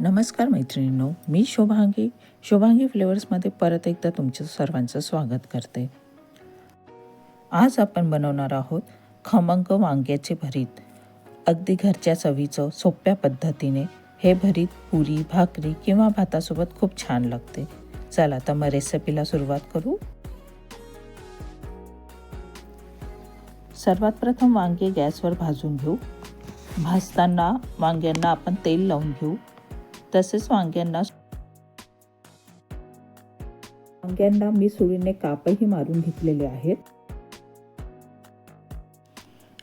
नमस्कार मैत्रिणींनो मी शोभांगी. शोभांगी फ्लेवर्समध्ये परत एकदा तुमचं सर्वांचं स्वागत करते. आज आपण बनवणार आहोत खमंग वांग्याचे भरीत. अगदी घरच्या चवीचं सोप्या पद्धतीने हे भरीत पुरी भाकरी किंवा भातासोबत खूप छान लागते. चला तर मग रेसिपीला सुरुवात करू. सर्वात प्रथम वांगे गॅसवर भाजून घेऊ. भाजताना वांग्यांना आपण तेल लावून घेऊ. तसेच वांग्यांना वांग्यांना मी सुरीने कापही मारून घेतलेले आहेत.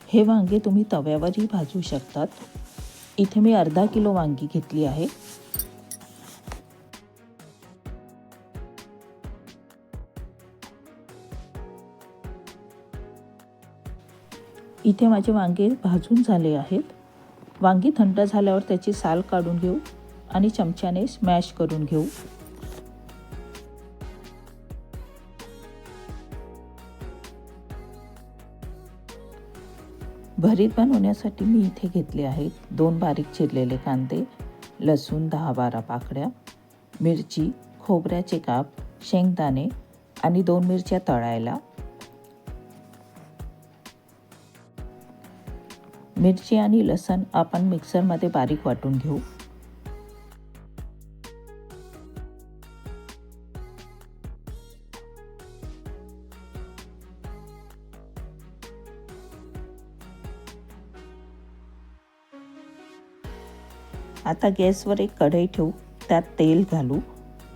हे वांगे तुम्ही तव्यावरही भाजू शकतात. इथे मी अर्धा किलो वांगी घेतली आहे. इथे माझे वांगे भाजून झाले आहेत. वांगी थंड झाल्यावर त्याची साल काढून घेऊ. आणि चमच्याने स्मॅश करून घेऊ. भरीत बनवण्यासाठी मी इथे घेतले आहेत दोन बारीक चिरलेले कांदे लसूण दहा बारा पाकड्या मिरची खोबऱ्याचे काप शेंगदाणे आणि दोन मिरच्या तळायला. मिरची आणि लसण आपण मिक्सरमध्ये बारीक वाटून घेऊ. आता गॅसवर एक कढई ठेवू त्यात तेल घालू.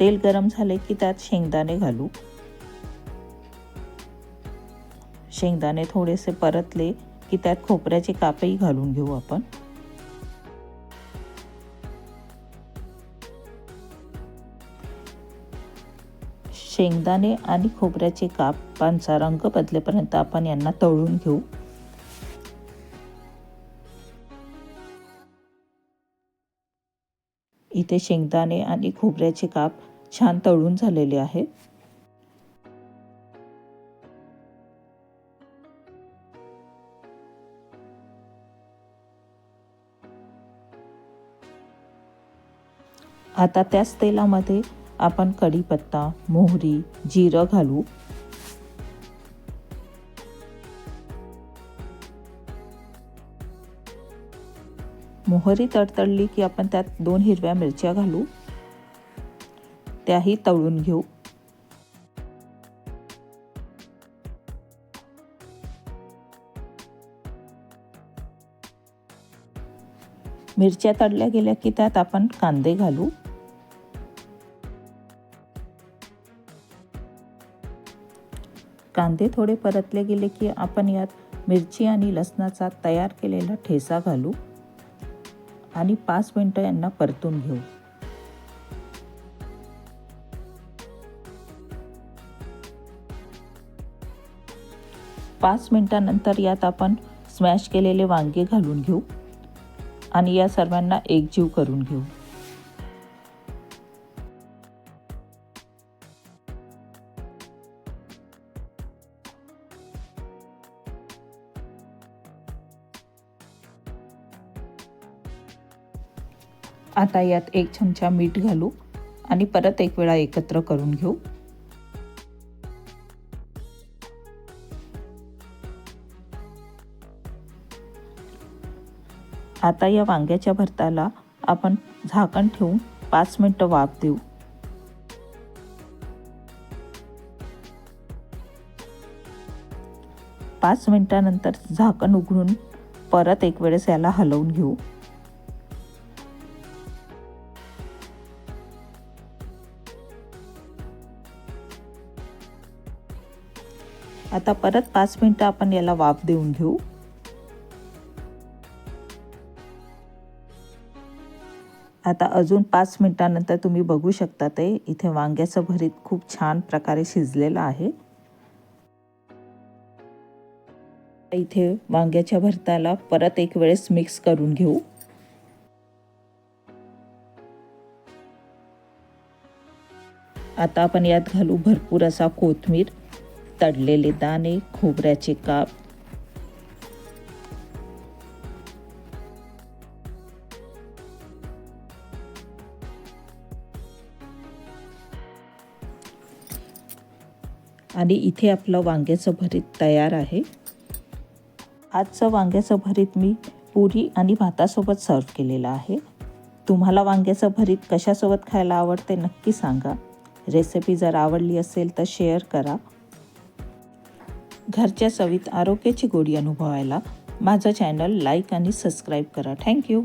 तेल गरम झाले की त्यात शेंगदाणे घालू. शेंगदाणे थोडेसे परतले की त्यात खोबऱ्याचे कापही घालून घेऊ आपण. शेंगदाणे आणि खोबऱ्याचे कापांचा रंग बदलेपर्यंत आपण यांना तळून घेऊ. इथे शेंगदाणे आणि खोबऱ्याचे काप छान तळून झालेले आहेत. आता त्याच तेलामध्ये आपण कढीपत्ता मोहरी जिरं घालू. मोहरी तडतडली की आपण त्यात दोन हिरव्या मिरच्या घालू. त्याही तळून घेऊ. मिरच्या तळल्या गेल्या की त्यात आपण कांदे घालू. कांदे थोडे परतले गेले की आपण यात मिरची आणि लसणाचा तयार केलेला ठेसा घालू. आणि पाच मिनटं यांना परतून घेऊ. पाच मिनटानंतर यात आपण स्मॅश केलेले वांगे घालून घेऊ आणि या सर्वांना एकजीव करून घेऊ. आता यात एक चमचा मीठ घालू आणि परत एक वेळा एकत्र करून घेऊ. आता या वांग्याच्या भरताला आपण झाकण ठेवून पाच मिनटं वाफ देऊ. पाच मिनटानंतर झाकण उघडून परत एक वेळेस याला हलवून घेऊ. आता परत पाच मिनटं आपण याला वाफ देऊन घेऊ. आता अजून पाच मिनटानंतर तुम्ही बघू शकता ते. इथे वांग्याचं भरीत खूप छान प्रकारे शिजलेलं आहे. इथे वांग्याच्या भरताला परत एक वेळेस मिक्स करून घेऊ. आता आपण यात घालू भरपूर असा कोथमीर. तडलेले दाणे खोबऱ्याचे काप. आणि इथे आपलं वांग्याचं भरीत तयार आहे. आजचं वांग्याचं भरीत मी पुरी आणि भातासोबत सर्व केलेलं आहे. तुम्हाला वांग्याचं भरीत कशासोबत खायला आवडते नक्की सांगा. रेसिपी जर आवडली असेल तर शेअर करा. घरच्या चवीत आरोग्याची गोडी अनुभवायला माझं चॅनल लाईक आणि सबस्क्राईब करा. Thank you.